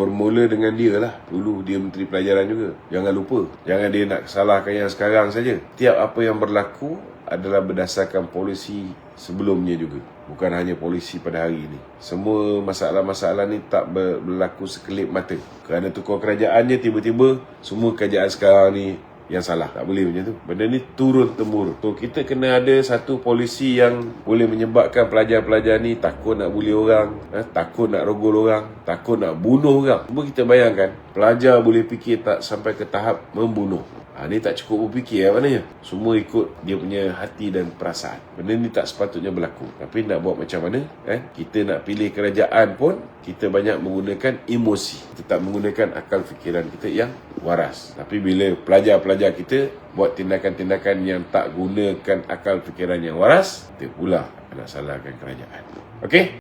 bermula dengan dia lah. Dulu dia Menteri Pelajaran juga. Jangan lupa. Jangan dia nak salahkan yang sekarang saja. Tiap apa yang berlaku adalah berdasarkan polisi sebelumnya juga. Bukan hanya polisi pada hari ini. Semua masalah-masalah ni tak ber- berlaku sekelip mata. Kerana tukar kerajaannya tiba-tiba semua kerajaan sekarang ni yang salah. Tak boleh macam tu. Benda ni turun temurun. So kita kena ada satu polisi yang boleh menyebabkan pelajar-pelajar ni takut nak bully orang, eh, takut nak rogol orang, takut nak bunuh orang. Cuba kita bayangkan, pelajar boleh fikir tak sampai ke tahap membunuh. Ha, ni tak cukup berfikir lah maknanya. Semua ikut dia punya hati dan perasaan. Benda ni tak sepatutnya berlaku. Tapi nak buat macam mana? Eh? Kita nak pilih kerajaan pun, kita banyak menggunakan emosi. Kita tak menggunakan akal fikiran kita yang waras. Tapi bila pelajar-pelajar kita buat tindakan-tindakan yang tak gunakan akal fikiran yang waras, kita pula nak salahkan kerajaan. Okey?